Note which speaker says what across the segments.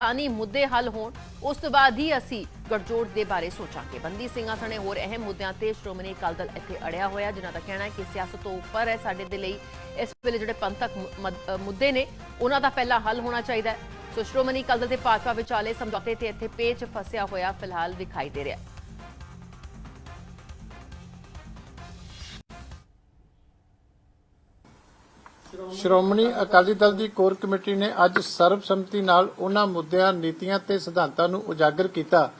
Speaker 1: ਆਨੀ ਮੁੱਦੇ ਹੱਲ ਹੋਣ, ਉਸ ਤੋਂ ਬਾਅਦ ਹੀ ਅਸੀਂ ਗੜਜੋੜ ਦੇ ਬਾਰੇ ਸੋਚਾਂਗੇ। ਬੰਦੀ ਸਿੰਘਾਂ ਸਣੇ ਹੋਰ ਅਹਿਮ ਮੁੱਦਿਆਂ ਤੇ ਸ਼੍ਰੋਮਣੀ ਅਕਾਲੀ ਦਲ ਇੱਥੇ ਅੜਿਆ ਹੋਇਆ, ਜਿਨ੍ਹਾਂ ਦਾ ਕਹਿਣਾ ਹੈ ਕਿ ਸਿਆਸਤ ਤੋਂ ਉੱਪਰ ਹੈ ਸਾਡੇ ਦੇ ਲਈ। ਇਸ ਵੇਲੇ ਜਿਹੜੇ ਪੰਥਕ ਮੁੱਦੇ ਨੇ, ਉਹਨਾਂ ਦਾ ਪਹਿਲਾਂ ਹੱਲ ਹੋਣਾ ਚਾਹੀਦਾ ਹੈ। ਸੋ ਸ਼੍ਰੋਮਣੀ ਅਕਾਲੀ ਦਲ ਤੇ ਭਾਜਪਾ ਵਿਚਾਲੇ ਸਮਝੌਤੇ ਤੇ ਇੱਥੇ ਪੇਚ ਫਸਿਆ ਹੋਇਆ ਫਿਲਹਾਲ ਵਿਖਾਈ ਦੇ ਰਿਹਾ ਹੈ।
Speaker 2: ਸ਼੍ਰੋਮਣੀ ਅਕਾਲੀ ਦਲ ਦੀ ਕੋਰ ਕਮੇਟੀ ਨੇ ਅੱਜ ਸਰਬਸੰਮਤੀ ਨਾਲ ਉਹਨਾਂ ਮੁੱਦਿਆਂ, ਨੀਤੀਆਂ ਤੇ ਸਿਧਾਂਤਾਂ ਨੂੰ ਉਜਾਗਰ ਕੀਤਾ,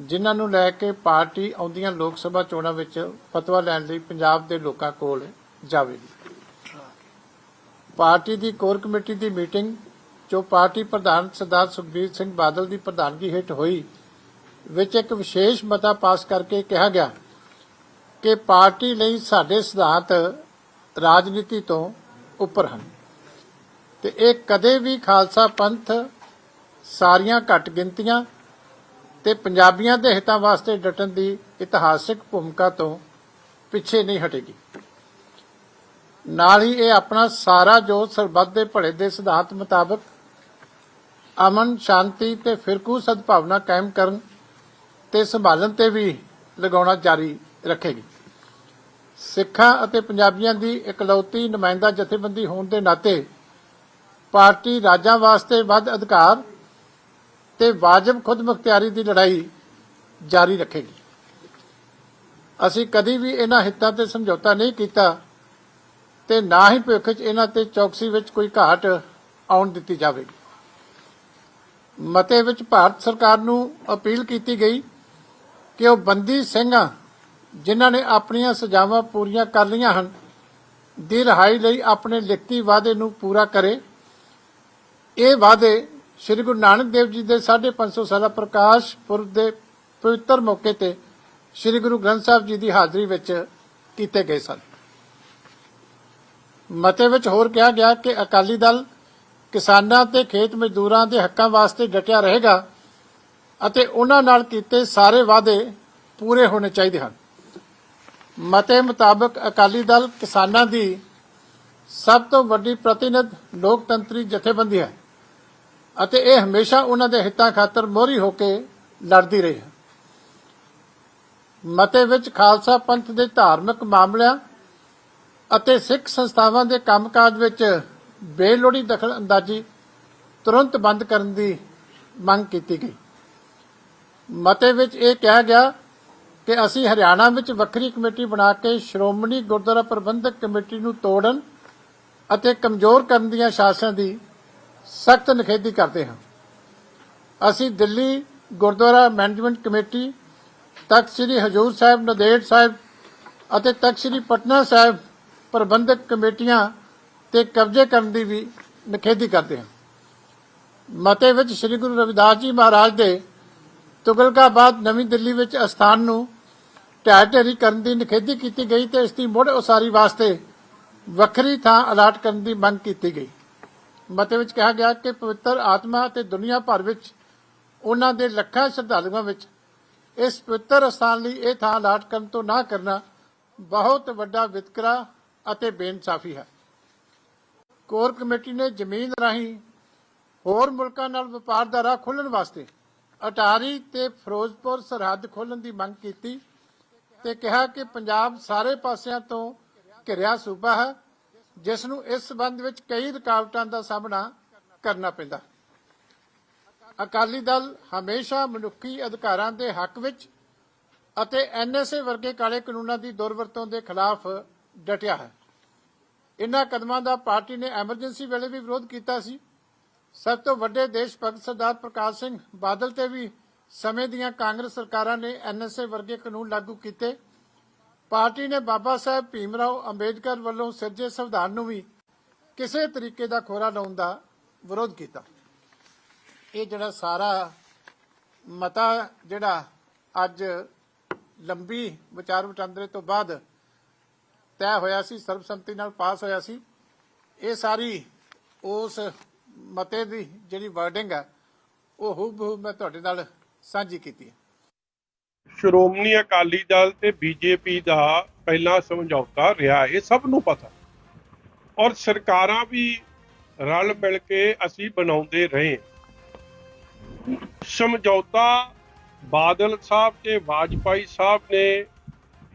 Speaker 2: ਜਿਨ੍ਹਾਂ ਨੂੰ ਲੈ ਕੇ ਪਾਰਟੀ ਆਉਂਦੀਆਂ ਲੋਕ ਸਭਾ ਚੋਣਾਂ ਵਿੱਚ ਫਤਵਾ ਲੈਣ ਲਈ ਪੰਜਾਬ ਦੇ ਲੋਕਾਂ ਕੋਲ ਜਾਵੇਗੀ। ਪਾਰਟੀ ਦੀ ਕੋਰ ਕਮੇਟੀ ਦੀ ਮੀਟਿੰਗ, ਜੋ ਪਾਰਟੀ ਪ੍ਰਧਾਨ ਸਰਦਾਰ ਸੁਖਬੀਰ ਸਿੰਘ ਬਾਦਲ ਦੀ ਪ੍ਰਧਾਨਗੀ ਹੇਠ ਹੋਈ, ਵਿੱਚ ਇੱਕ ਵਿਸ਼ੇਸ਼ ਮਤਾ ਪਾਸ ਕਰਕੇ ਕਿਹਾ ਗਿਆ ਕਿ ਪਾਰਟੀ ਲਈ ਸਾਡੇ ਸਿਧਾਂਤ ਰਾਜਨੀਤੀ ਤੋਂ ਉੱਪਰ ਹਨ। ਤੇ ਇਹ ਕਦੇ ਵੀ ਖਾਲਸਾ ਪੰਥ ਸਾਰੀਆਂ ਘੱਟ ਗਿਣਤੀਆਂ ਤੇ ਪੰਜਾਬੀਆਂ ਦੇ ਹਿੱਤਾਂ ਵਾਸਤੇ ਡਟਣ ਦੀ ਇਤਿਹਾਸਕ ਭੂਮਿਕਾ ਤੋਂ ਪਿੱਛੇ ਨਹੀਂ ਹਟੇਗੀ। ਨਾਲ ਹੀ ਇਹ ਆਪਣਾ ਸਾਰਾ ਜੋ ਸਰਬੱਤ ਦੇ ਭਲੇ ਦੇ ਸਿਧਾਂਤ ਮੁਤਾਬਕ ਅਮਨ, ਸ਼ਾਂਤੀ ਤੇ ਫਿਰਕੂ ਸਦਭਾਵਨਾ ਕਾਇਮ ਕਰਨ ਤੇ ਸੰਭਾਲਣ ਤੇ ਵੀ ਲਗਾਉਣਾ ਜਾਰੀ ਰੱਖੇਗੀ। ਸਿੱਖਾਂ ਅਤੇ ਪੰਜਾਬੀਆਂ ਦੀ ਇਕਲੌਤੀ ਨੁਮਾਇੰਦਾ ਜਥੇਬੰਦੀ ਹੋਣ ਦੇ ਨਾਤੇ ਪਾਰਟੀ ਰਾਜਾਂ ਵਾਸਤੇ ਵੱਧ ਅਧਿਕਾਰ ਤੇ ਵਾਜਬ ਖੁਦਮੁਖਤਿਆਰੀ ਦੀ ਲੜਾਈ ਜਾਰੀ ਰੱਖੇਗੀ। ਅਸੀਂ ਕਦੀ ਵੀ ਇਹਨਾਂ ਹਿੱਤਾਂ ਤੇ ਸਮਝੌਤਾ ਨਹੀਂ ਕੀਤਾ ਤੇ ਨਾ ਹੀ ਭਵਿੱਖ 'ਚ ਇਹਨਾਂ ਤੇ ਚੌਕਸੀ ਵਿੱਚ ਕੋਈ ਘਾਟ ਆਉਣ ਦਿੱਤੀ ਜਾਵੇਗੀ। ਮਤੇ ਵਿੱਚ ਭਾਰਤ ਸਰਕਾਰ ਨੂੰ ਅਪੀਲ ਕੀਤੀ ਗਈ ਕਿ ਉਹ ਬੰਦੀ ਸਿੰਘਾਂ ਜਿਨ੍ਹਾਂ ਨੇ ਆਪਣੀਆਂ ਸਜ਼ਾਵਾਂ ਪੂਰੀਆਂ ਕਰ ਲਈਆਂ ਹਨ, ਦੀ ਰਿਹਾਈ ਲਈ ਆਪਣੇ ਲਿਖਤੀ ਵਾਅਦੇ ਨੂੰ ਪੂਰਾ ਕਰੇ। ਇਹ ਵਾਅਦੇ ਸ੍ਰੀ ਗੁਰੂ ਨਾਨਕ ਦੇਵ ਜੀ ਦੇ 550 ਸਾਲਾ ਪ੍ਰਕਾਸ਼ ਪੁਰਬ ਦੇ ਪਵਿੱਤਰ ਮੌਕੇ ਤੇ ਸ੍ਰੀ ਗੁਰੂ ਗ੍ਰੰਥ ਸਾਹਿਬ ਜੀ ਦੀ ਹਾਜ਼ਰੀ ਵਿੱਚ ਕੀਤੇ ਗਏ ਸਨ। ਮਤੇ ਵਿੱਚ ਹੋਰ ਕਿਹਾ ਗਿਆ ਕਿ ਅਕਾਲੀ ਦਲ ਕਿਸਾਨਾਂ ਤੇ ਖੇਤ ਮਜ਼ਦੂਰਾਂ ਦੇ ਹੱਕਾਂ ਵਾਸਤੇ ਡਟਿਆ ਰਹੇਗਾ ਅਤੇ ਉਹਨਾਂ ਨਾਲ ਕੀਤੇ ਸਾਰੇ ਵਾਅਦੇ ਪੂਰੇ ਹੋਣੇ ਚਾਹੀਦੇ ਹਨ। ਮਤੇ ਮੁਤਾਬਕ ਅਕਾਲੀ ਦਲ ਕਿਸਾਨਾਂ ਦੀ ਸਭ ਤੋਂ ਵੱਡੀ ਪ੍ਰਤੀਨਿਧ ਲੋਕਤੰਤਰੀ ਜਥੇਬੰਦੀ ਹੈ ਅਤੇ ਇਹ ਹਮੇਸ਼ਾ ਉਹਨਾਂ ਦੇ ਹਿੱਤਾਂ ਖਾਤਰ ਮੋਹਰੀ ਹੋ ਕੇ ਲੜਦੀ ਰਹੀ ਹੈ। ਮਤੇ ਵਿੱਚ ਖਾਲਸਾ ਪੰਥ ਦੇ ਧਾਰਮਿਕ ਮਾਮਲਿਆਂ ਅਤੇ ਸਿੱਖ ਸੰਸਥਾਵਾਂ ਦੇ ਕੰਮਕਾਜ ਵਿੱਚ ਬੇਲੋੜੀ ਦਖਲ ਅੰਦਾਜ਼ੀ ਤੁਰੰਤ ਬੰਦ ਕਰਨ ਦੀ ਮੰਗ ਕੀਤੀ ਗਈ। ਮਤੇ ਵਿੱਚ ਇਹ ਕਿਹਾ ਗਿਆ ਕਿ ਅਸੀਂ ਹਰਿਆਣਾ ਵਿੱਚ ਵੱਖਰੀ ਕਮੇਟੀ ਬਣਾ ਕੇ ਸ਼੍ਰੋਮਣੀ ਗੁਰਦੁਆਰਾ ਪ੍ਰਬੰਧਕ ਕਮੇਟੀ ਨੂੰ ਤੋੜਨ ਅਤੇ ਕਮਜ਼ੋਰ ਕਰਨ ਦੀਆਂ ਸਾਜ਼ਿਸ਼ਾਂ ਦੀ ਸਖਤ ਨਿਖੇਧੀ ਕਰਦੇ ਹਾਂ। ਅਸੀਂ ਦਿੱਲੀ ਗੁਰਦੁਆਰਾ ਮੈਨੇਜਮੈਂਟ ਕਮੇਟੀ, ਤਖਤ ਸ੍ਰੀ ਹਜੂਰ ਸਾਹਿਬ, ਨੰਦੇੜ ਸਾਹਿਬ ਅਤੇ ਤਖਤ ਸ੍ਰੀ ਪਟਨਾ ਸਾਹਿਬ ਪ੍ਰਬੰਧਕ ਕਮੇਟੀਆਂ ਤੇ ਕਬਜ਼ੇ ਕਰਨ ਦੀ ਵੀ ਨਿਖੇਧੀ ਕਰਦੇ ਹਾਂ। ਮਤੇ ਵਿੱਚ ਸ੍ਰੀ ਗੁਰੂ ਰਵਿਦਾਸ ਜੀ ਮਹਾਰਾਜ ਦੇ ਤੁਗਲਕਾਬਾਦ ਨਵੀਂ ਦਿੱਲੀ ਵਿੱਚ ਅਸਥਾਨ ਨੂੰ ਢਹਿ ਢੇਰੀ ਕਰਨ ਦੀ, ਨਿਖੇਧੀ ਕੀਤੀ ਗਈ ਤੇ ਇਸ ਦੀ ਮੁੜ ਉਸਾਰੀ ਵਾਸਤੇ ਵੱਖਰੀ ਥਾਂ ਅਲਾਟ ਕਰਨ ਦੀ ਮੰਗ ਕੀਤੀ ਗਈ। ਮਤੇ ਵਿੱਚ ਕਿਹਾ ਗਿਆ ਕਿ ਪਵਿੱਤਰ ਆਤਮਾ ਤੇ ਦੁਨੀਆ ਭਰ ਵਿੱਚ ਉਹਨਾਂ ਦੇ ਲੱਖਾਂ ਸ਼ਰਧਾਲੂਆਂ ਵਿੱਚ ਇਸ ਪਵਿੱਤਰ ਸਥਾਨ ਲਈ ਇਹ ਥਾਂ ਅਲਾਟ ਕਰਨ ਤੋਂ ਨਾ ਕਰਨਾ ਬਹੁਤ ਵੱਡਾ ਵਿਤਕਰਾ ਅਤੇ ਬੇਇਨਸਾਫੀ ਹੈ। ਕੋਰ ਕਮੇਟੀ ਨੇ ਜ਼ਮੀਨ ਰਾਹੀਂ ਹੋਰ ਮੁਲਕਾਂ ਨਾਲ ਵਪਾਰ ਦਾ ਰਾਹ ਖੋਲਣ ਵਾਸਤੇ ਅਟਾਰੀ ਤੇ ਫਿਰੋਜ਼ਪੁਰ ਸਰਹੱਦ ਖੋਲਣ ਦੀ ਮੰਗ ਕੀਤੀ। ਤੇ ਕਿਹਾ ਕਿ ਪੰਜਾਬ ਸਾਰੇ ਪਾਸਿਆਂ ਤੋਂ ਘਿਰਿਆ ਸੂਬਾ ਹੈ, ਜਿਸ ਨੂੰ ਇਸ ਸਬੰਧ ਵਿੱਚ ਕਈ ਰੁਕਾਵਟਾਂ ਦਾ ਸਾਹਮਣਾ ਕਰਨਾ ਪੈਂਦਾ। ਅਕਾਲੀ ਦਲ ਹਮੇਸ਼ਾ ਮਨੁੱਖੀ ਅਧਿਕਾਰਾਂ ਦੇ ਹੱਕ ਵਿੱਚ ਅਤੇ ਐਨਐਸਏ ਵਰਗੇ ਕਾਲੇ ਕਾਨੂੰਨਾਂ ਦੀ ਦੁਰਵਰਤੋਂ ਦੇ ਖਿਲਾਫ ਡਟਿਆ ਹੈ। ਇਨ੍ਹਾਂ ਕਦਮਾਂ ਦਾ ਪਾਰਟੀ ਨੇ ਐਮਰਜੈਂਸੀ ਵੇਲੇ ਵੀ ਵਿਰੋਧ ਕੀਤਾ ਸੀ। ਸਭ ਤੋਂ ਵੱਡੇ ਦੇਸ਼ ਭਗਤ ਸਰਦਾਰ ਪ੍ਰਕਾਸ਼ ਸਿੰਘ ਬਾਦਲ ਤੇ ਵੀ ਸਮੇਂ ਦੀਆਂ ਕਾਂਗਰਸ ਸਰਕਾਰਾਂ ਨੇ ਐਨਐਸਏ ਵਰਗੇ ਕਾਨੂੰਨ ਲਾਗੂ ਕੀਤੇ। ਪਾਰਟੀ ਨੇ ਬਾਬਾ ਸਾਹਿਬ ਭੀਮਰਾਓ ਅੰਬੇਦਕਰ ਵੱਲੋਂ ਸਿਰਜੇ ਸੰਵਿਧਾਨ ਨੂੰ ਵੀ ਕਿਸੇ ਤਰੀਕੇ ਦਾ ਖੋਰਾ ਲਾਉਣ ਦਾ ਵਿਰੋਧ ਕੀਤਾ। ਇਹ ਜਿਹੜਾ ਸਾਰਾ ਮਤਾ ਜਿਹੜਾ ਅੱਜ ਲੰਬੀ ਵਿਚਾਰ ਵਟਾਂਦਰੇ ਤੋਂ ਬਾਅਦ ਤੈਅ ਹੋਇਆ ਸੀ, ਸਰਬਸੰਮਤੀ ਨਾਲ ਪਾਸ ਹੋਇਆ ਸੀ, ਇਹ ਸਾਰੀ ਉਸ ਮਤੇ ਦੀ ਜਿਹੜੀ ਵਰਡਿੰਗ ਹੈ, ਉਹ ਹੂਬਹੂ ਮੈਂ ਤੁਹਾਡੇ ਨਾਲ ਸਾਂਝੀ ਕੀਤੀ ਹੈ।
Speaker 3: ਸ਼੍ਰੋਮਣੀ ਅਕਾਲੀ ਦਲ ਤੇ ਬੀਜੇਪੀ ਦਾ ਪਹਿਲਾ ਸਮਝੌਤਾ ਰਿਹਾ, ਇਹ ਸਭ ਨੂੰ ਪਤਾ। ਔਰ ਸਰਕਾਰਾਂ ਵੀ ਰਲ ਮਿਲ ਕੇ ਅਸੀਂ ਬਣਾਉਂਦੇ ਰਹੇ। ਸਮਝੌਤਾ ਬਾਦਲ ਸਾਹਿਬ ਤੇ ਵਾਜਪਾਈ ਸਾਹਿਬ ਨੇ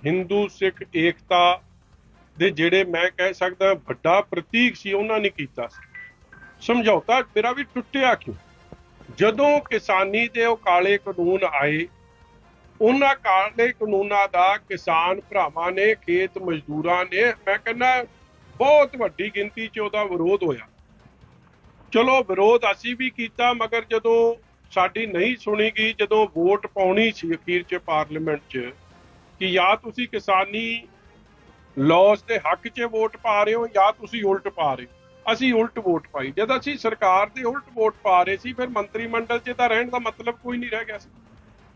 Speaker 3: ਹਿੰਦੂ ਸਿੱਖ ਏਕਤਾ ਦੇ ਜਿਹੜੇ ਮੈਂ ਕਹਿ ਸਕਦਾ ਵੱਡਾ ਪ੍ਰਤੀਕ ਸੀ, ਉਹਨਾਂ ਨੇ ਕੀਤਾ ਸੀ। ਸਮਝੌਤਾ ਮੇਰਾ ਵੀ ਟੁੱਟਿਆ ਕਿਉਂ? ਜਦੋਂ ਕਿਸਾਨੀ ਦੇ ਉਹ ਕਾਲੇ ਕਾਨੂੰਨ ਆਏ, ਉਹਨਾਂ ਕਾਲੇ ਕਾਨੂੰਨਾਂ ਦਾ ਕਿਸਾਨ ਭਰਾਵਾਂ ਨੇ, ਖੇਤ ਮਜ਼ਦੂਰਾਂ ਨੇ, ਮੈਂ ਕਹਿੰਦਾ ਬਹੁਤ ਵੱਡੀ ਗਿਣਤੀ 'ਚ ਉਹਦਾ ਵਿਰੋਧ ਹੋਇਆ। ਚਲੋ ਵਿਰੋਧ ਅਸੀਂ ਵੀ ਕੀਤਾ, ਮਗਰ ਜਦੋਂ ਸਾਡੀ ਨਹੀਂ ਸੁਣੀ ਗਈ ਜਦੋਂ ਵੋਟ ਪਾਉਣੀ ਸੀ ਅਖੀਰ 'ਚ ਪਾਰਲੀਮੈਂਟ 'ਚ, ਕਿ ਜਾਂ ਤੁਸੀਂ ਕਿਸਾਨੀ ਲਾਅਸ ਦੇ ਹੱਕ 'ਚ ਵੋਟ ਪਾ ਰਹੇ ਹੋ ਜਾਂ ਤੁਸੀਂ ਉਲਟ ਪਾ ਰਹੇ ਹੋ। ਅਸੀਂ ਉਲਟ ਵੋਟ ਪਾਈ। ਜਦ ਅਸੀਂ ਸਰਕਾਰ ਦੇ ਉਲਟ ਵੋਟ ਪਾ ਰਹੇ ਸੀ, ਫਿਰ ਮੰਤਰੀ ਮੰਡਲ 'ਚ ਤਾਂ ਰਹਿਣ ਦਾ ਮਤਲਬ ਕੋਈ ਨਹੀਂ ਰਹਿ ਗਿਆ ਸੀ।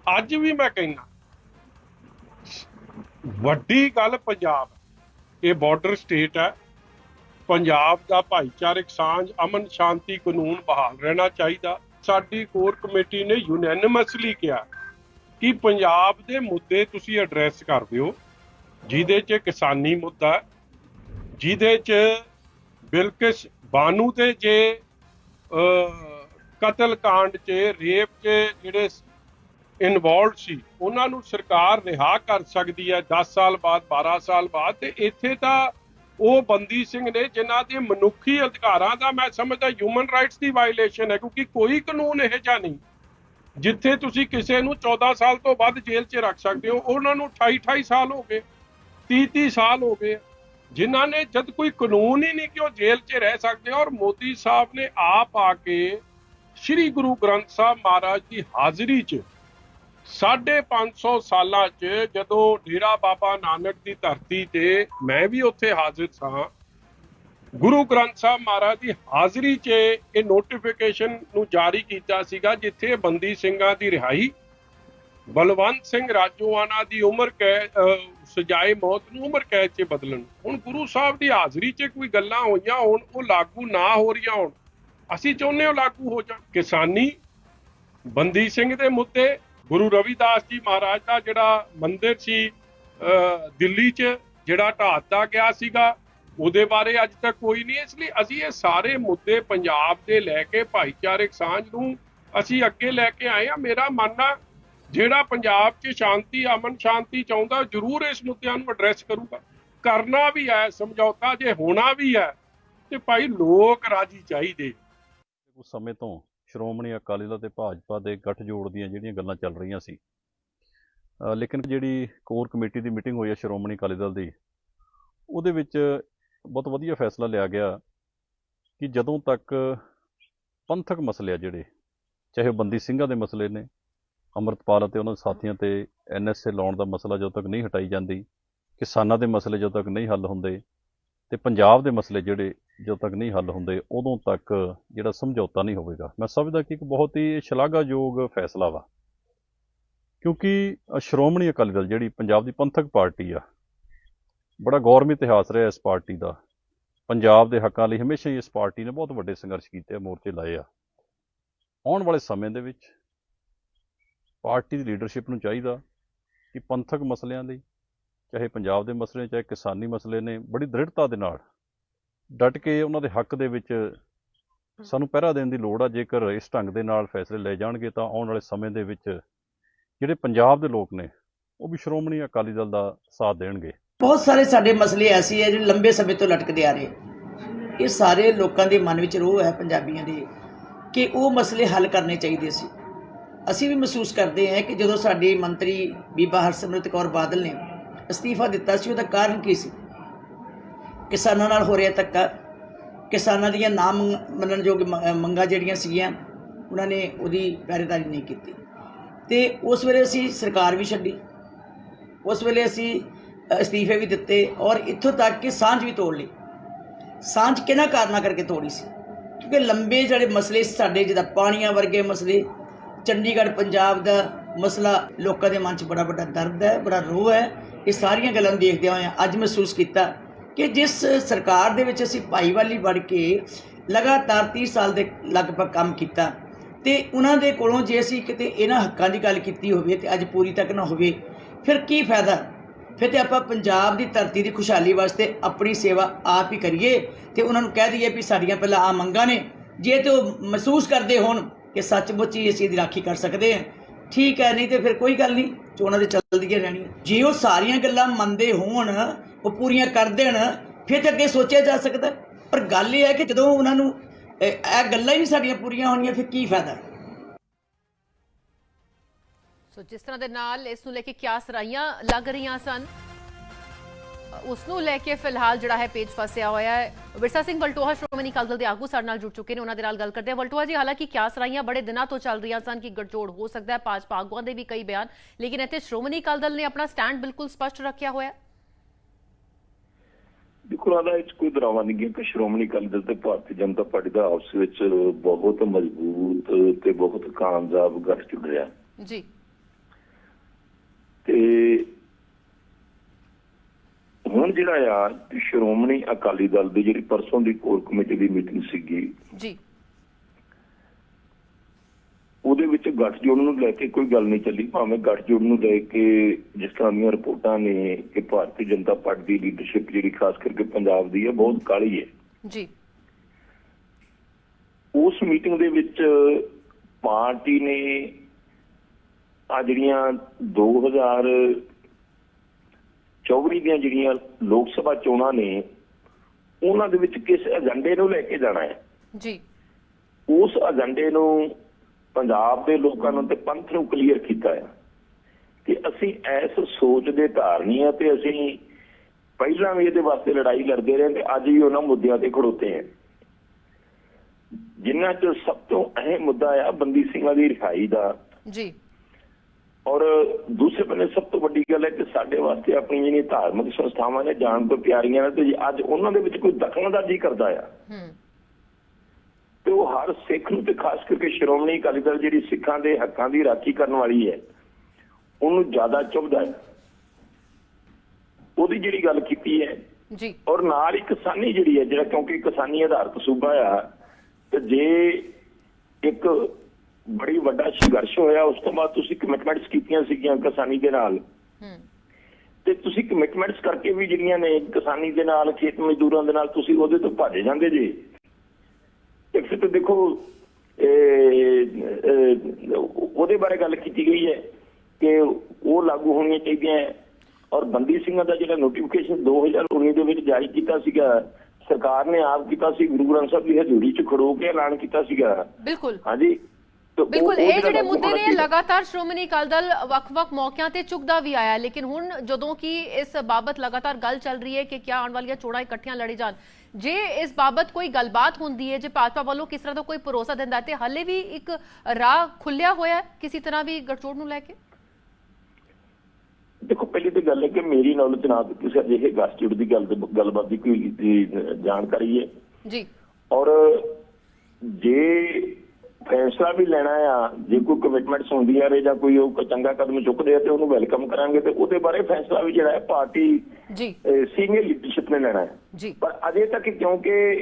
Speaker 3: ਅੱਜ ਵੀ ਮੈਂ ਕਹਿੰਦਾ, ਵੱਡੀ ਗੱਲ ਪੰਜਾਬ। ਇਹ ਬਾਰਡਰ ਸਟੇਟ ਹੈ। ਪੰਜਾਬ ਦਾ ਭਾਈਚਾਰਕ ਸਾਂਝ, ਅਮਨ ਸ਼ਾਂਤੀ, ਕਾਨੂੰਨ ਬਹਾਲ ਰਹਿਣਾ ਚਾਹੀਦਾ। ਸਾਡੀ ਕੋਰ ਕਮੇਟੀ ਨੇ ਯੂਨੈਨਿਮਸਲੀ ਕਿਹਾ ਕਿ ਪੰਜਾਬ ਦੇ ਮੁੱਦੇ ਤੁਸੀਂ ਐਡਰੈਸ ਕਰ ਦਿਓ, ਜਿਹਦੇ 'ਚ ਕਿਸਾਨੀ ਮੁੱਦਾ ਜਿਹਦੇ 'ਚ ਬਿਲਕਿਸ ਬਾਨੂ ਦੇ ਜੇ ਅਹ, ਕਤਲ ਕਾਂਡ 'ਚ ਰੇਪ 'ਚ ਜਿਹੜੇ ਇਨਵੋਲਡ ਸੀ ਉਹਨਾਂ ਨੂੰ ਸਰਕਾਰ ਰਿਹਾ ਕਰ ਸਕਦੀ ਹੈ 10 ਸਾਲ ਬਾਅਦ 12 ਸਾਲ ਬਾਅਦ ਤੇ ਇੱਥੇ ਤਾਂ ਉਹ ਬੰਦੀ ਸਿੰਘ ਨੇ ਜਿਨ੍ਹਾਂ ਦੇ ਮਨੁੱਖੀ ਅਧਿਕਾਰਾਂ ਦਾ ਮੈਂ ਸਮਝਦਾ ਹਿਊਮਨ ਰਾਈਟਸ ਦੀ ਵਾਇਲੇਸ਼ਨ ਹੈ ਕਿਉਂਕਿ ਕੋਈ ਕਾਨੂੰਨ ਇਹ ਜਿਹਾ ਨਹੀਂ। ਜਿੱਥੇ ਤੁਸੀਂ ਕਿਸੇ ਨੂੰ 14 ਸਾਲ ਤੋਂ ਵੱਧ ਜੇਲ੍ਹ 'ਚ ਰੱਖ ਸਕਦੇ ਹੋ ਉਹਨਾਂ ਨੂੰ 28 28 ਸਾਲ ਹੋ ਗਏ 30 30 ਸਾਲ ਹੋ ਗਏ। ਜਿਨ੍ਹਾਂ ਨੇ ਜਦ ਕੋਈ ਕਾਨੂੰਨ ਹੀ ਨਹੀਂ ਕਿ ਉਹ ਜੇਲ੍ਹ 'ਚ ਰਹਿ ਸਕਦੇ ਔਰ ਮੋਦੀ ਸਾਹਿਬ ਨੇ ਆਪ ਆ ਕੇ ਸ੍ਰੀ ਗੁਰੂ ਗ੍ਰੰਥ ਸਾਹਿਬ ਮਹਾਰਾਜ ਦੀ ਹਾਜ਼ਰੀ 'ਚ ਸਾਢੇ 500 ਸਾਲਾਂ 'ਚ ਜਦੋਂ ਡੇਰਾ ਬਾਬਾ ਨਾਨਕ ਦੀ ਧਰਤੀ ਤੇ ਮੈਂ ਵੀ ਉੱਥੇ ਹਾਜ਼ਰ ਸਾਂ, ਗੁਰੂ ਗ੍ਰੰਥ ਸਾਹਿਬ ਮਹਾਰਾਜ ਦੀ ਹਾਜ਼ਰੀ 'ਚ ਇਹ ਨੋਟੀਫਿਕੇਸ਼ਨ ਨੂੰ ਜਾਰੀ ਕੀਤਾ ਸੀਗਾ ਜਿੱਥੇ ਬੰਦੀ ਸਿੰਘਾਂ ਦੀ ਰਿਹਾਈ ਬਲਵੰਤ ਸਿੰਘ ਰਾਜੋਆਣਾ ਦੀ ਉਮਰ ਕੈਦ ਸਜ਼ਾਏ ਮੌਤ ਨੂੰ ਉਮਰ ਕੈਦ 'ਚ ਬਦਲਣ। ਹੁਣ ਗੁਰੂ ਸਾਹਿਬ ਦੀ ਹਾਜ਼ਰੀ 'ਚ ਕੋਈ ਗੱਲਾਂ ਹੋਈਆਂ ਹੋਣ ਉਹ ਲਾਗੂ ਨਾ ਹੋ ਰਹੀਆਂ ਹੋਣ ਅਸੀਂ ਚਾਹੁੰਦੇ ਹਾਂ ਲਾਗੂ ਹੋ ਜਾਣ। ਕਿਸਾਨੀ ਬੰਦੀ ਸਿੰਘ ਦੇ ਮੁੱਦੇ ਗੁਰੂ ਰਵਿਦਾਸ ਜੀ ਮਹਾਰਾਜ ਦਾ ਜਿਹੜਾ ਮੰਦਿਰ ਸੀ ਅਹ, ਦਿੱਲੀ 'ਚ ਜਿਹੜਾ ਢਾਤਾ ਗਿਆ ਸੀਗਾ ਉਹਦੇ ਬਾਰੇ ਅੱਜ ਤੱਕ ਕੋਈ ਨਹੀਂ। ਇਸ ਲਈ ਅਸੀਂ ਇਹ ਸਾਰੇ ਮੁੱਦੇ ਪੰਜਾਬ ਦੇ ਲੈ ਕੇ ਭਾਈਚਾਰਕ ਸਾਂਝ ਨੂੰ ਅਸੀਂ ਅੱਗੇ ਲੈ ਕੇ ਆਏ ਆ ਮੇਰਾ ਮੰਨਣਾ ਜਿਹੜਾ ਪੰਜਾਬ 'ਚ ਸ਼ਾਂਤੀ, ਅਮਨ ਸ਼ਾਂਤੀ ਚਾਹੁੰਦਾ, ਜ਼ਰੂਰ ਇਸ ਮੁੱਦਿਆਂ ਨੂੰ ਐਡਰੈਸ ਕਰੂਗਾ। ਕਰਨਾ ਵੀ ਹੈ, ਸਮਝੌਤਾ ਜੇ ਹੋਣਾ ਵੀ ਹੈ, ਤੇ ਭਾਈ ਲੋਕ ਰਾਜੀ ਚਾਹੀਦੇ।
Speaker 4: ਕੁਝ ਸਮੇਂ ਤੋਂ ਸ਼੍ਰੋਮਣੀ ਅਕਾਲੀ ਦਲ ਤੇ ਭਾਜਪਾ ਦੇ ਗੱਠਜੋੜ ਦੀਆਂ ਜਿਹੜੀਆਂ ਗੱਲਾਂ ਚੱਲ ਰਹੀਆਂ ਸੀ ਲੇਕਿਨ ਜਿਹੜੀ ਕੋਰ ਕਮੇਟੀ ਦੀ ਮੀਟਿੰਗ ਹੋਈ ਹੈ ਸ਼੍ਰੋਮਣੀ ਅਕਾਲੀ ਦਲ ਦੀ, ਉਹਦੇ ਵਿੱਚ ਬਹੁਤ ਵਧੀਆ ਫੈਸਲਾ ਲਿਆ ਗਿਆ ਕਿ ਜਦੋਂ ਤੱਕ ਪੰਥਕ ਮਸਲੇ ਆ ਜਿਹੜੇ, ਚਾਹੇ ਉਹ ਬੰਦੀ ਸਿੰਘਾਂ ਦੇ ਮਸਲੇ ਨੇ ਅੰਮ੍ਰਿਤਪਾਲ ਅਤੇ ਉਹਨਾਂ ਦੇ ਸਾਥੀਆਂ ਤੇ ਐਨਐਸਏ ਲਾਉਣ ਦਾ ਮਸਲਾ ਜਦੋਂ ਤੱਕ ਨਹੀਂ ਹਟਾਈ ਜਾਂਦੀ, ਕਿਸਾਨਾਂ ਦੇ ਮਸਲੇ ਜਦੋਂ ਤੱਕ ਨਹੀਂ ਹੱਲ ਹੁੰਦੇ ਤੇ ਪੰਜਾਬ ਦੇ ਮਸਲੇ ਜਿਹੜੇ ਜਦੋਂ ਤੱਕ ਨਹੀਂ ਹੱਲ ਹੁੰਦੇ, ਉਦੋਂ ਤੱਕ ਜਿਹੜਾ ਸਮਝੌਤਾ ਨਹੀਂ ਹੋਵੇਗਾ। ਮੈਂ ਸਮਝਦਾ ਕਿ ਇੱਕ ਬਹੁਤ ਹੀ ਸ਼ਲਾਘਾਯੋਗ ਫੈਸਲਾ ਵਾ। ਕਿਉਂਕਿ ਸ਼੍ਰੋਮਣੀ ਅਕਾਲੀ ਦਲ ਜਿਹੜੀ ਪੰਜਾਬ ਦੀ ਪੰਥਕ ਪਾਰਟੀ ਆ, ਬੜਾ ਗੌਰਵ ਇਤਿਹਾਸ ਰਿਹਾ ਇਸ ਪਾਰਟੀ ਦਾ। ਪੰਜਾਬ ਦੇ ਹੱਕਾਂ ਲਈ ਹਮੇਸ਼ਾ ਹੀ ਇਸ ਪਾਰਟੀ ਨੇ ਬਹੁਤ ਵੱਡੇ ਸੰਘਰਸ਼ ਕੀਤੇ ਆ ਮੋਰਚੇ ਲਾਏ ਆ। ਆਉਣ ਵਾਲੇ ਸਮੇਂ ਦੇ ਵਿੱਚ ਪਾਰਟੀ ਦੀ ਲੀਡਰਸ਼ਿਪ ਨੂੰ ਚਾਹੀਦਾ ਕਿ ਪੰਥਕ ਮਸਲਿਆਂ ਲਈ, ਚਾਹੇ ਪੰਜਾਬ ਦੇ ਮਸਲੇ, ਚਾਹੇ ਕਿਸਾਨੀ ਮਸਲੇ ਨੇ, ਬੜੀ ਦ੍ਰਿੜਤਾ ਦੇ ਨਾਲ ਡਟ ਕੇ ਉਹਨਾਂ ਦੇ ਹੱਕ ਦੇ ਵਿੱਚ ਸਾਨੂੰ ਪਹਿਰਾ ਦੇਣ ਦੀ ਲੋੜ ਆ। ਜੇਕਰ ਇਸ ਢੰਗ ਦੇ ਨਾਲ ਫੈਸਲੇ ਲਏ ਜਾਣਗੇ ਤਾਂ ਆਉਣ ਵਾਲੇ ਸਮੇਂ ਦੇ ਵਿੱਚ ਜਿਹੜੇ ਪੰਜਾਬ ਦੇ ਲੋਕ ਨੇ, ਉਹ ਵੀ ਸ਼੍ਰੋਮਣੀ ਅਕਾਲੀ ਦਲ ਦਾ ਸਾਥ ਦੇਣਗੇ।
Speaker 5: ਬਹੁਤ ਸਾਰੇ ਸਾਡੇ ਮਸਲੇ ਐਸੇ ਹੈ ਜਿਹੜੇ ਲੰਬੇ ਸਮੇਂ ਤੋਂ ਲਟਕਦੇ ਆ ਰਹੇ। ਇਹ ਸਾਰੇ ਲੋਕਾਂ ਦੇ ਮਨ ਵਿੱਚ ਰੋਹ ਹੈ ਪੰਜਾਬੀਆਂ ਦੇ ਕਿ ਉਹ ਮਸਲੇ ਹੱਲ ਕਰਨੇ ਚਾਹੀਦੇ ਸੀ। ਅਸੀਂ ਵੀ ਮਹਿਸੂਸ ਕਰਦੇ ਹਾਂ ਕਿ ਜਦੋਂ ਸਾਡੇ ਮੰਤਰੀ ਬੀਬਾ ਹਰਸਿਮਰਤ ਕੌਰ ਬਾਦਲ ਨੇ ਅਸਤੀਫਾ ਦਿੱਤਾ ਸੀ, ਉਹਦਾ ਕਾਰਨ ਕੀ ਸੀ? ਕਿਸਾਨਾਂ ਨਾਲ ਹੋ ਰਿਹਾ ਧੱਕਾ, ਕਿਸਾਨਾਂ ਦੀਆਂ ਨਾ ਮੰਗ- ਮੰਨਣਯੋਗ ਮੰਗਾਂ ਜਿਹੜੀਆਂ ਸੀਗੀਆਂ, ਉਹਨਾਂ ਨੇ ਉਹਦੀ ਪਹਿਰੇਦਾਰੀ ਨਹੀਂ ਕੀਤੀ। ਤੇ ਉਸ ਵੇਲੇ ਅਸੀਂ ਸਰਕਾਰ ਵੀ ਛੱਡੀ, ਉਸ ਵੇਲੇ ਅਸੀਂ ਅਸਤੀਫੇ ਵੀ ਦਿੱਤੇ ਔਰ ਇੱਥੋਂ ਤੱਕ ਕਿ ਸਾਂਝ ਵੀ ਤੋੜ ਲਈ। ਸਾਂਝ ਕਿਹਨਾਂ ਕਾਰਨਾਂ ਕਰਕੇ ਤੋੜੀ ਸੀ? ਕਿਉਂਕਿ ਲੰਬੇ ਜਿਹੜੇ ਮਸਲੇ ਸਾਡੇ ਜਿਹਦਾ ਪਾਣੀਆਂ ਵਰਗੇ ਮਸਲੇ ਚੰਡੀਗੜ੍ਹ, ਪੰਜਾਬ ਦਾ ਮਸਲਾ ਲੋਕਾਂ ਦੇ ਮਨ 'ਚ ਬੜਾ ਵੱਡਾ ਦਰਦ ਹੈ, ਬੜਾ ਰੋਹ ਹੈ। ਇਹ ਸਾਰੀਆਂ ਗੱਲਾਂ ਨੂੰ ਦੇਖਦਿਆਂ ਹੋਇਆਂ ਅੱਜ ਮਹਿਸੂਸ ਕੀਤਾ ਕਿ ਜਿਸ ਸਰਕਾਰ ਦੇ ਵਿੱਚ ਅਸੀਂ ਭਾਈਵਾਲੀ ਵੜ ਕੇ ਲਗਾਤਾਰ 30 ਸਾਲ ਦੇ ਲਗਭਗ ਕੰਮ ਕੀਤਾ ਤੇ ਉਹਨਾਂ ਦੇ ਕੋਲੋਂ ਜੇ ਅਸੀਂ ਕਿਤੇ ਇਹਨਾਂ ਹੱਕਾਂ ਦੀ ਗੱਲ ਕੀਤੀ ਹੋਵੇ ਤੇ ਅੱਜ ਪੂਰੀ ਤੱਕ ਨਾ ਹੋਵੇ, ਫਿਰ ਕੀ ਫਾਇਦਾ? ਫਿਰ ਤੇ ਆਪਾਂ ਪੰਜਾਬ ਦੀ ਧਰਤੀ ਦੀ ਖੁਸ਼ਹਾਲੀ ਵਾਸਤੇ ਆਪਣੀ ਸੇਵਾ ਆਪ ਹੀ ਕਰੀਏ ਤੇ ਉਹਨਾਂ ਨੂੰ ਕਹਿ ਦਈਏ ਵੀ ਸਾਡੀਆਂ ਪਹਿਲਾਂ ਆ ਮੰਗਾਂ ਨੇ। ਜੇ ਤੇ ਉਹ ਮਹਿਸੂਸ ਕਰਦੇ ਹੋਣ ਕਿ ਸੱਚਮੁੱਚ ਹੀ ਅਸੀਂ ਇਹਦੀ ਰਾਖੀ ਕਰ ਸਕਦੇ ਹਾਂ ਠੀਕ ਹੈ, ਨਹੀਂ ਤੇ ਫਿਰ ਕੋਈ ਗੱਲ ਨਹੀਂ, ਚੋਣਾਂ ਤੇ ਚੱਲਦੀਆਂ ਰਹਿਣੀਆਂ। ਜੇ ਉਹ ਸਾਰੀਆਂ ਗੱਲਾਂ ਮੰਨਦੇ ਹੋਣ, ਉਹ ਪੂਰੀਆਂ ਕਰ ਦੇਣ, ਫਿਰ ਤੇ ਅੱਗੇ ਸੋਚਿਆ ਜਾ ਸਕਦਾ। ਪਰ ਗੱਲ ਇਹ ਹੈ ਕਿ ਜਦੋਂ ਉਹਨਾਂ ਨੂੰ, ਇਹ ਇਹ ਗੱਲਾਂ ਹੀ ਨਹੀਂ ਸਾਡੀਆਂ ਪੂਰੀਆਂ ਹੋਣੀਆਂ, ਫਿਰ ਕੀ ਫਾਇਦਾ?
Speaker 1: ਸੋ ਜਿਸ ਤਰ੍ਹਾਂ ਦੇ ਨਾਲ ਇਸ ਨੂੰ ਲੈ ਕੇ ਕਿਆ ਸਰਾਈਆਂ ਲੱਗ ਰਹੀਆਂ ਸਨ। ਉਸ ਨੂੰ ਲੈ ਕੇ ਫਿਲਹਾਲ ਜਿਹੜਾ ਹੈ ਪੇਜ ਫਸਿਆ ਹੋਇਆ ਹੈ। ਵਿਰਸਾ ਸਿੰਘ ਵਲਟੋਹਾ ਸ਼੍ਰੋਮਣੀ ਅਕਾਲੀ ਦਲ ਦੇ ਆਗੂ ਸਾਡੇ ਨਾਲ ਜੁੜ ਚੁੱਕੇ ਨੇ ਉਹਨਾਂ ਦੇ ਨਾਲ ਗੱਲ ਕਰਦੇ ਹਾਂ। ਵਲਟੋਹਾ ਜੀ ਹਾਲਾਂਕਿ ਕਿਆ ਸਰਾਈਆਂ ਬੜੇ ਦਿਨਾਂ ਤੋਂ ਚੱਲ ਰਹੀਆਂ ਸਨ ਕਿ ਗੱਠਜੋੜ ਹੋ ਸਕਦਾ ਹੈ। ਭਾਜਪਾ ਆਗੂਆਂ ਦੇ ਵੀ ਕਈ ਬਿਆਨ ਲੇਕਿਨ ਇੱਥੇ ਸ਼੍ਰੋਮਣੀ ਅਕਾਲੀ ਦਲ ਨੇ ਆਪਣਾ ਸਟੈਂਡ ਬਿਲਕੁਲ ਸਪਸ਼ਟ ਰੱਖਿਆ ਹੋਇਆ ਹੈ।
Speaker 6: ਦੇਖੋ ਆਦਾ ਇਹ ਕੋਈ ਦਰਾਵਾ ਨਹੀਂ ਹੈ ਕਿ ਸ਼੍ਰੋਮਣੀ ਅਕਾਲੀ ਦਲ ਤੇ ਭਾਰਤੀ ਜਨਤਾ ਪਾਰਟੀ ਦਾ ਆਪਸ ਵਿੱਚ ਬਹੁਤ ਮਜ਼ਬੂਤ ਤੇ ਬਹੁਤ ਕਾਮਯਾਬ ਗੱਠ ਜੁੜ ਰਿਹਾ।
Speaker 1: ਜੀ
Speaker 6: ਤੇ ਹੁਣ ਜਿਹੜਾ ਆ ਸ਼੍ਰੋਮਣੀ ਅਕਾਲੀ ਦਲ ਦੀ ਜਿਹੜੀ ਪਰਸੋਂ ਦੀ ਕੋਰ ਕਮੇਟੀ ਦੀ ਮੀਟਿੰਗ ਸੀਗੀ
Speaker 1: ਜੀ।
Speaker 6: ਉਹਦੇ ਵਿੱਚ ਗੱਠਜੋੜ ਨੂੰ ਲੈ ਕੇ ਕੋਈ ਗੱਲ ਨਹੀਂ ਚੱਲੀ। ਭਾਵੇਂ ਗੱਠਜੋੜ ਨੂੰ ਲੈ ਕੇ ਜਿਸ ਤਰ੍ਹਾਂ ਦੀਆਂ ਰਿਪੋਰਟਾਂ ਨੇ ਕਿ ਭਾਰਤੀ ਜਨਤਾ ਪਾਰਟੀ ਦੀ ਲੀਡਰਸ਼ਿਪ ਜਿਹੜੀ ਖਾਸ ਕਰਕੇ ਪੰਜਾਬ ਦੀ ਹੈ ਬਹੁਤ ਕਾਲੀ ਹੈ।
Speaker 1: ਜੀ।
Speaker 6: ਉਸ ਮੀਟਿੰਗ ਦੇ ਵਿੱਚ ਪਾਰਟੀ ਨੇ ਆ ਜਿਹੜੀਆਂ 2024 ਦੀਆਂ ਜਿਹੜੀਆਂ ਲੋਕ ਸਭਾ ਚੋਣਾਂ ਨੇ ਉਹਨਾਂ ਦੇ ਵਿੱਚ ਕਿਸ ਏਜੰਡੇ ਨੂੰ ਲੈ ਕੇ ਜਾਣਾ ਹੈ?
Speaker 1: ਜੀ।
Speaker 6: ਉਸ ਏਜੰਡੇ ਨੂੰ ਪੰਜਾਬ ਦੇ ਲੋਕਾਂ ਨੂੰ ਤੇ ਪੰਥ ਨੂੰ ਕਲੀਅਰ ਕੀਤਾ ਹੈ ਕਿ ਅਸੀਂ ਐਸ ਸੋਚ ਦੇ ਧਾਰਨੀ ਆ ਤੇ ਅਸੀਂ ਪਹਿਲਾਂ ਵੀ ਇਹਦੇ ਵਾਸਤੇ ਲੜਾਈ ਲੜਦੇ ਰਹੇ ਤੇ ਅੱਜ ਵੀ ਉਹਨਾਂ ਮੁੱਦਿਆਂ ਤੇ ਖੜੋਤੇ ਹਾਂ। ਜਿਨ੍ਹਾਂ ਚ ਸਭ ਤੋਂ ਅਹਿਮ ਮੁੱਦਾ ਆ ਬੰਦੀ ਸਿੰਘਾਂ ਦੀ ਰਿਹਾਈ ਦਾ
Speaker 1: ਜੀ।
Speaker 6: ਔਰ ਦੂਸਰੇ ਬੰਨੇ ਸਭ ਤੋਂ ਵੱਡੀ ਗੱਲ ਹੈ ਕਿ ਸਾਡੇ ਵਾਸਤੇ ਆਪਣੀ ਜਿਹੜੀਆਂ ਧਾਰਮਿਕ ਸੰਸਥਾਵਾਂ ਨੇ ਜਾਣ ਤੋਂ ਪਿਆਰੀਆਂ ਨੇ ਤੇ ਅੱਜ ਉਹਨਾਂ ਦੇ ਵਿੱਚ ਕੋਈ ਦਖਲਅੰਦਾਜ਼ੀ ਕਰਦਾ ਆ। ਤੇ ਉਹ ਹਰ ਸਿੱਖ ਨੂੰ ਤੇ ਖਾਸ ਕਰਕੇ ਸ਼੍ਰੋਮਣੀ ਅਕਾਲੀ ਦਲ ਜਿਹੜੀ ਸਿੱਖਾਂ ਦੇ ਹੱਕਾਂ ਦੀ ਰਾਖੀ ਕਰਨ ਵਾਲੀ ਹੈ ਉਹਨੂੰ ਜ਼ਿਆਦਾ ਚੁਭਦਾ ਹੈ। ਉਹਦੀ ਜਿਹੜੀ ਗੱਲ ਕੀਤੀ ਹੈ
Speaker 1: ਜੀ।
Speaker 6: ਔਰ ਨਾਲ ਹੀ ਕਿਸਾਨੀ ਜਿਹੜੀ ਹੈ ਜਿਹੜਾ ਕਿਉਂਕਿ ਕਿਸਾਨੀ ਆਧਾਰਿਤ ਸੂਬਾ ਆ ਤੇ ਜੇ ਇੱਕ ਬੜੀ ਵੱਡਾ ਸੰਘਰਸ਼ ਹੋਇਆ। ਉਸ ਤੋਂ ਬਾਅਦ ਤੁਸੀਂ ਕਮਿਟਮੈਂਟਸ ਕੀਤੀਆਂ ਸੀਗੀਆਂ ਕਿਸਾਨੀ ਦੇ ਨਾਲ। ਤੇ ਤੁਸੀਂ ਕਮਿਟਮੈਂਟਸ ਕਰਕੇ ਵੀ ਜਿਹੜੀਆਂ ਨੇ ਕਿਸਾਨੀ ਦੇ ਨਾਲ ਖੇਤ ਮਜ਼ਦੂਰਾਂ ਦੇ ਨਾਲ ਤੁਸੀਂ ਉਹਦੇ ਤੋਂ ਭੱਜ ਜਾਂਦੇ ਜੇ। ਤੇ ਫਿਰ ਤਾਂ ਦੇਖੋ ਉਹਦੇ ਬਾਰੇ ਗੱਲ ਕੀਤੀ ਗਈ ਹੈ ਕਿ ਉਹ ਲਾਗੂ ਹੋਣੀਆਂ ਚਾਹੀਦੀਆਂ ਔਰ ਬੰਦੀ ਸਿੰਘਾਂ ਦਾ ਜਿਹੜਾ ਨੋਟੀਫਿਕੇਸ਼ਨ 2019 ਦੇ ਵਿੱਚ ਜਾਰੀ ਕੀਤਾ ਸੀਗਾ ਸਰਕਾਰ ਨੇ ਆਪ ਕੀਤਾ ਸੀ ਗੁਰੂ ਗ੍ਰੰਥ ਸਾਹਿਬ ਦੀ ਹਜ਼ੂਰੀ 'ਚ ਖੜੋ ਕੇ ਐਲਾਨ ਕੀਤਾ ਸੀਗਾ।
Speaker 1: ਬਿਲਕੁਲ।
Speaker 6: ਹਾਂਜੀ।
Speaker 1: ਬਿਲਕੁਲ ਇਹ
Speaker 6: ਜਿਹੜਾ
Speaker 1: ਮੁੱਦੇ ਨੇ। ਲਗਾਤਾਰ ਸ਼੍ਰੋਮਣੀ ਅਕਾਲੀ ਦਲ ਵੱਖ-ਵੱਖ ਮੌਕਿਆਂ ਤੇ ਚੁੱਕਦਾ ਵੀ ਆਇਆ। ਲੇਕਿਨ ਹੁਣ ਜਦੋਂ ਕਿ ਇਸ ਬਾਬਤ ਲਗਾਤਾਰ ਗੱਲ ਚੱਲ ਰਹੀ ਹੈ ਕਿ ਕਿਆ ਆਉਣ ਵਾਲੀਆਂ ਚੋਣਾਂ ਇਕੱਠੀਆਂ ਲੜੀ ਜਾਣ ਜੇ ਇਸ ਬਾਬਤ ਕੋਈ ਗੱਲਬਾਤ ਹੁੰਦੀ ਹੈ ਜੇ ਭਾਜਪਾ ਵੱਲੋਂ ਕਿਸ ਤਰ੍ਹਾਂ ਦਾ ਕੋਈ ਭਰੋਸਾ ਦਿੰਦਾ ਤੇ ਹੱਲੇ ਵੀ ਇੱਕ ਰਾਹ ਖੁੱਲਿਆ ਹੋਇਆ ਕਿਸੇ ਤਰ੍ਹਾਂ ਵੀ ਗਠਜੋੜ ਨੂੰ ਲੈ ਕੇ
Speaker 6: ਦੇਖੋ ਪਹਿਲੀ ਤਾਂ ਗੱਲ ਹੈ ਕਿ ਮੇਰੀ ਨੌਲੇਜ ਨਾਲ ਤਾਂ ਕਿਸੇ ਅਜਿਹੇ ਗਸਟਿਡ ਦੀ ਗੱਲ ਗੱਲਬਾਤ ਦੀ ਕੋਈ ਜਾਣਕਾਰੀ ਹੈ
Speaker 1: ਜੀ
Speaker 6: ਔਰ ਜੇ ਫੈਸਲਾ ਵੀ ਲੈਣਾ ਆ ਜੇ ਕੋਈ ਕਮਿਟਮੈਂਟਸ ਹੁੰਦੀਆਂ ਨੇ ਜਾਂ ਕੋਈ ਉਹ ਚੰਗਾ ਕਦਮ ਚੁੱਕਦੇ ਆ ਤੇ ਉਹਨੂੰ ਵੈਲਕਮ ਕਰਾਂਗੇ ਤੇ ਉਹਦੇ ਬਾਰੇ ਫੈਸਲਾ ਵੀ ਜਿਹੜਾ ਹੈ ਪਾਰਟੀ
Speaker 1: ਜੀ।
Speaker 6: ਸੀਨੀਅਰ ਲੀਡਰਸ਼ਿਪ ਨੇ ਲੈਣਾ ਹੈ।
Speaker 1: ਜੀ।
Speaker 6: ਪਰ ਅਜੇ ਤੱਕ ਕਿਉਂਕਿ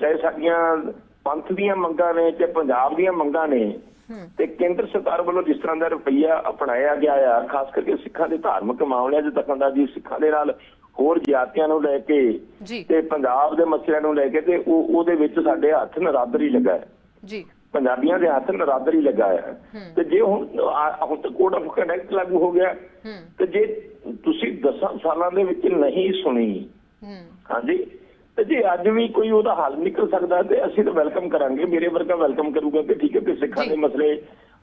Speaker 6: ਚਾਹੇ ਸਾਡੀਆਂ ਪੰਥ ਦੀਆਂ ਮੰਗਾਂ ਨੇ ਤੇ ਪੰਜਾਬ ਦੀਆਂ ਮੰਗਾਂ ਨੇ ਤੇ ਕੇਂਦਰ ਸਰਕਾਰ ਵੱਲੋਂ ਜਿਸ ਤਰ੍ਹਾਂ ਦਾ ਰਵੱਈਆ ਅਪਣਾਇਆ ਗਿਆ ਆ ਖਾਸ ਕਰਕੇ ਸਿੱਖਾਂ ਦੇ ਧਾਰਮਿਕ ਮਾਮਲਿਆਂ 'ਚ ਦਖਲਅੰਦਾਜ਼ੀ ਸਿੱਖਾਂ ਦੇ ਨਾਲ ਹੋਰ ਜਾਤੀਆਂ ਨੂੰ ਲੈ ਕੇ ਤੇ ਪੰਜਾਬ ਦੇ ਮਸਲਿਆਂ ਨੂੰ ਲੈ ਕੇ ਤੇ ਉਹ ਉਹਦੇ ਵਿੱਚ ਸਾਡੇ ਹੱਥ ਨਰਾਦਰ ਲੱਗਾ ਹੈ।
Speaker 1: ਜੀ।
Speaker 6: ਪੰਜਾਬੀਆਂ ਦੇ ਹੱਥ ਨਰਾਦਰ ਲੱਗਾ ਹੈ। ਤੇ ਜੇ ਹੁਣ ਹੁਣ ਤਾਂ ਕੋਡ ਆਫ ਕੰਡਕਟ ਲਾਗੂ ਹੋ ਗਿਆ। ਤੇ ਜੇ ਤੁਸੀਂ 10 ਸਾਲਾਂ ਦੇ ਵਿੱਚ ਨਹੀਂ ਸੁਣੀ ਹਾਂਜੀ ਤੇ ਜੇ ਅੱਜ ਵੀ ਕੋਈ ਉਹਦਾ ਹੱਲ ਨਿਕਲ ਸਕਦਾ ਤੇ ਅਸੀਂ ਤਾਂ ਵੈਲਕਮ ਕਰਾਂਗੇ। ਮੇਰੇ ਵਰਗਾ ਵੈਲਕਮ ਕਰੂਗਾ ਕਿ ਠੀਕ ਹੈ ਕਿ ਸਿੱਖਾਂ। ਦੇ ਮਸਲੇ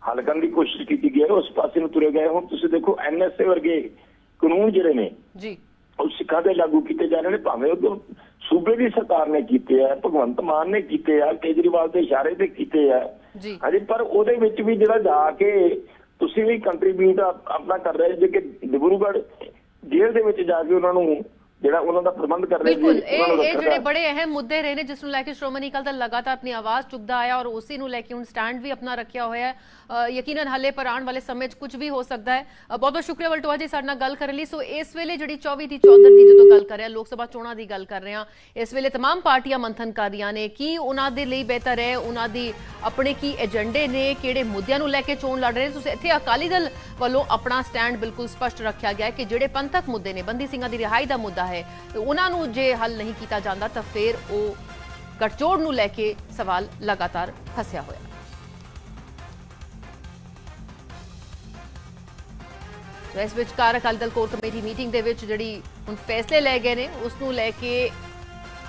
Speaker 6: ਹੱਲ ਕਰਨ ਦੀ ਕੋਸ਼ਿਸ਼ ਕੀਤੀ ਗਈ ਹੈ। ਉਸ ਪਾਸੇ ਨੂੰ ਤੁਰੇ ਗਏ ਹੁਣ। ਤੁਸੀਂ ਦੇਖੋ ਐਨਐਸਏ ਵਰਗੇ ਕਾਨੂੰਨ ਜਿਹੜੇ ਨੇ
Speaker 1: ਜੀ।
Speaker 6: ਉਹ ਸਿੱਖਾਂ ਤੇ ਲਾਗੂ ਕੀਤੇ ਜਾ ਰਹੇ ਨੇ ਭਾਵੇਂ ਉਹ ਸੂਬੇ ਦੀ ਸਰਕਾਰ ਨੇ ਕੀਤੇ ਆ ਭਗਵੰਤ ਮਾਨ ਨੇ ਕੀਤੇ ਆ ਕੇਜਰੀਵਾਲ ਦੇ ਇਸ਼ਾਰੇ ਤੇ ਕੀਤੇ ਆ। ਹਾਂਜੀ ਪਰ ਉਹਦੇ ਵਿੱਚ ਵੀ ਜਿਹੜਾ ਜਾ ਕੇ ਤੁਸੀਂ ਵੀ ਕੰਟਰੀਬਿਊਟ ਆਪਣਾ ਕਰ ਰਹੇ ਜੇ ਕਿ ਡਿਬਰੂਗੜ੍ਹ ਜੇਲ੍ਹ ਦੇ ਵਿੱਚ ਜਾ ਕੇ ਉਹਨਾਂ ਨੂੰ ਜਿਹੜਾ ਉਹਨਾਂ ਦਾ ਪ੍ਰਬੰਧ ਕਰ ਰਹੇ
Speaker 1: ਬਿਲਕੁਲ
Speaker 6: ਜੀ,
Speaker 1: ਇਹ
Speaker 6: ਉਹਨਾਂ ਨੂੰ
Speaker 1: ਇਹ
Speaker 6: ਰੱਖਣ
Speaker 1: ਜਿਹੜੇ
Speaker 6: ਦਾ।
Speaker 1: ਬੜੇ ਅਹਿਮ ਮੁੱਦੇ ਰਹੇ ਨੇ ਜਿਸ ਨੂੰ ਲੈ ਕੇ ਸ਼੍ਰੋਮਣੀ ਅਕਾਲੀ ਦਲ ਲਗਾਤਾਰ ਆਪਣੀ ਆਵਾਜ਼ ਚੁੱਕਦਾ ਆਇਆ ਔਰ ਉਸੇ ਨੂੰ ਲੈ ਕੇ ਹੁਣ ਸਟੈਂਡ ਵੀ ਆਪਣਾ ਰੱਖਿਆ ਹੋਇਆ ਹੈ ਅ, ਯਕੀਨਨ ਹੱਲੇ ਪਰ ਆਉਣ ਵਾਲੇ ਸਮੇਂ 'ਚ ਕੁਝ ਵੀ ਹੋ ਸਕਦਾ ਹੈ ਅ, ਬਹੁਤ ਬਹੁਤ ਸ਼ੁਕਰੀਆ ਵਲਟੋਆ ਜੀ ਸਾਡੇ ਨਾਲ ਗੱਲ ਕਰਨ ਲਈ ਸੋ ਇਸ ਵੇਲੇ ਜਿਹੜੀ 24 ਦੀ 14 ਦੀ ਜਦੋਂ ਗੱਲ ਕਰ ਰਹੇ ਹਾਂ ਲੋਕ ਸਭਾ ਚੋਣਾਂ ਦੀ ਗੱਲ ਕਰ ਰਹੇ ਹਾਂ ਇਸ ਵੇਲੇ तमाम ਪਾਰਟੀਆਂ ਮੰਥਨ ਕਰ ਰਹੀਆਂ ਨੇ ਕੀ ਉਹਨਾਂ ਦੇ ਲਈ ਬਿਹਤਰ ਹੈ ਉਹਨਾਂ ਦੀ ਆਪਣੇ ਕੀ ਏਜੰਡੇ ਨੇ ਕਿਹੜੇ ਮੁੱਦਿਆਂ ਨੂੰ ਲੈ ਕੇ ਚੋਣ ਲੜ ਰਹੇ ਨੇ ਤੁਸੀਂ ਇੱਥੇ ਅਕਾਲੀ ਦਲ ਵੱਲੋਂ ਆਪਣਾ ਸਟੈਂਡ ਬਿਲਕੁਲ ਸਪਸ਼ਟ ਰੱਖਿਆ ਗਿਆ ਹੈ ਕਿ ਜਿਹੜੇ ਪੰਥਕ ਮੁੱਦੇ ਨੇ ਬੰਦੀ ਸਿੰਘਾਂ ਦੀ ਰਿਹਾਈ ਦਾ ਮੁੱਦਾ ਹੈ। ਤੇ ਉਹਨਾਂ ਨੂੰ ਜੇ ਹੱਲ ਨਹੀਂ ਕੀਤਾ ਜਾਂਦਾ ਤਾਂ ਫਿਰ ਉਹ ਗੱਠਜੋੜ ਨੂੰ ਲੈ ਕੇ ਸਵਾਲ ਲਗਾਤਾਰ ਫਸਿਆ ਹੋਇਆ। ਸੋ ਇਸ ਵਿਚਕਾਰ Akali Dal core committee meeting ਦੇ ਵਿੱਚ ਜਿਹੜੀ ਹੁਣ ਫੈਸਲੇ ਲਏ ਗਏ ਨੇ, ਉਸ ਨੂੰ ਲੈ ਕੇ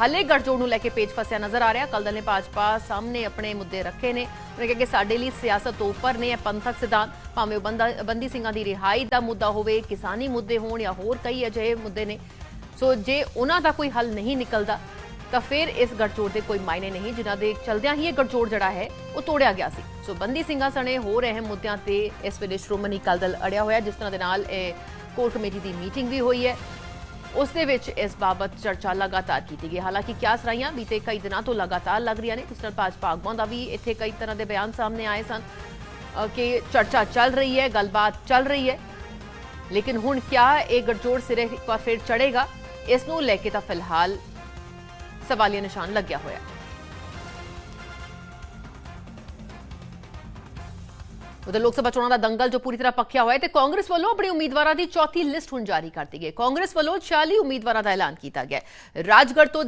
Speaker 1: ਹਲੇ ਗੱਠਜੋੜ ਨੂੰ ਲੈ ਕੇ ਪੇਚ ਫਸਿਆ ਨਜ਼ਰ ਆ ਰਿਹਾ। ਅਕਾਲੀ ਦਲ ਨੇ ਭਾਜਪਾ ਸਾਹਮਣੇ ਆਪਣੇ ਮੁੱਦੇ ਰੱਖੇ ਨੇ। ਉਹਨੇ ਕਿਹਾ ਕਿ ਸਾਡੇ ਲਈ ਸਿਆਸਤ ਤੋਂ ਉੱਪਰ ਨੇ, ਇਹ ਪੰਥਕ ਸਿਧਾਂਤ। ਭਾਵੇਂ ਉਹ ਬੰਦਾ ਬੰਦੀ ਸਿੰਘਾਂ ਦੀ ਰਿਹਾਈ ਦਾ ਮੁੱਦਾ ਹੋਵੇ, ਕਿਸਾਨੀ ਮੁੱਦੇ ਹੋਣ ਜਾਂ ਹੋਰ ਕਈ ਅਜਿਹੇ ਮੁੱਦੇ ਨੇ ਸੋ ਜੇ ਉਹਨਾਂ ਦਾ ਕੋਈ ਹੱਲ ਨਹੀਂ ਨਿਕਲਦਾ, ਤਾਂ ਫਿਰ ਇਸ ਗੱਠਜੋੜ ਦੇ ਕੋਈ ਮਾਇਨੇ ਨਹੀਂ, ਜਿਨ੍ਹਾਂ ਦੇ ਚਲਦਿਆਂ ਹੀ ਇਹ ਗੱਠਜੋੜ ਜਿਹੜਾ ਹੈ, ਉਹ ਤੋੜਿਆ ਗਿਆ ਸੀ। ਸੋ ਬੰਦੀ ਸਿੰਘਾਂ ਸਣੇ ਹੋਰ ਅਹਿਮ ਮੁੱਦਿਆਂ ਤੇ ਇਸ ਵੇਲੇ ਸ਼੍ਰੋਮਣੀ ਅਕਾਲੀ ਦਲ ਅੜਿਆ ਹੋਇਆ, ਜਿਸ ਤਰ੍ਹਾਂ ਦੇ ਨਾਲ ਇਹ ਕੋਰ ਕਮੇਟੀ ਦੀ ਮੀਟਿੰਗ ਵੀ ਹੋਈ ਹੈ। ਉਸ ਦੇ ਵਿੱਚ ਇਸ ਬਾਬਤ ਚਰਚਾ ਲਗਾਤਾਰ ਕੀਤੀ ਗਈ। ਹਾਲਾਂਕਿ ਕਿਆ ਸਰਾਈਆਂ ਬੀਤੇ ਕਈ ਦਿਨਾਂ ਤੋਂ ਲਗਾਤਾਰ ਲੱਗ ਰਹੀਆਂ ਨੇ, ਜਿਸ ਨਾਲ ਭਾਜਪਾ ਆਗੂਆਂ ਦਾ ਵੀ ਇੱਥੇ ਕਈ ਤਰ੍ਹਾਂ ਦੇ ਬਿਆਨ ਸਾਹਮਣੇ ਆਏ ਸਨ ਕਿ ਚਰਚਾ ਚੱਲ ਰਹੀ ਹੈ, ਗੱਲਬਾਤ ਚੱਲ ਰਹੀ ਹੈ। ਲੇਕਿਨ ਹੁਣ ਕਿਆ ਇਹ ਗੱਠਜੋੜ ਸਿਰੇ ਇੱਕ ਵਾਰ ਫਿਰ ਚੜੇਗਾ ਇਸ ਨੂੰ ਲੈ ਕੇ ਤਾਂ ਫਿਲਹਾਲ ਸਵਾਲੀਆ ਨਿਸ਼ਾਨ ਲੱਗਿਆ ਹੋਇਆ ਹੈ। ਉਧਰ ਲੋਕ ਸਭਾ ਚੋਣਾਂ ਦਾ ਦੰਗਲ ਜੋ ਪੂਰੀ ਤਰ੍ਹਾਂ ਪੱਕਿਆ ਹੋਇਆ ਹੈ ਤੇ ਕਾਂਗਰਸ ਵੱਲੋਂ ਆਪਣੇ ਉਮੀਦਵਾਰਾਂ ਦੀ ਚੌਥੀ ਲਿਸਟ ਹੁਣ ਜਾਰੀ ਕਰ ਦਿੱਤੀ ਗਈ ਕਾਂਗਰਸ ਵੱਲੋਂ 40 ਉਮੀਦਵਾਰਾਂ ਦਾ ਐਲਾਨ ਕੀਤਾ ਗਿਆ ਰਾਜਗੜ੍ਹ ਤੋਂ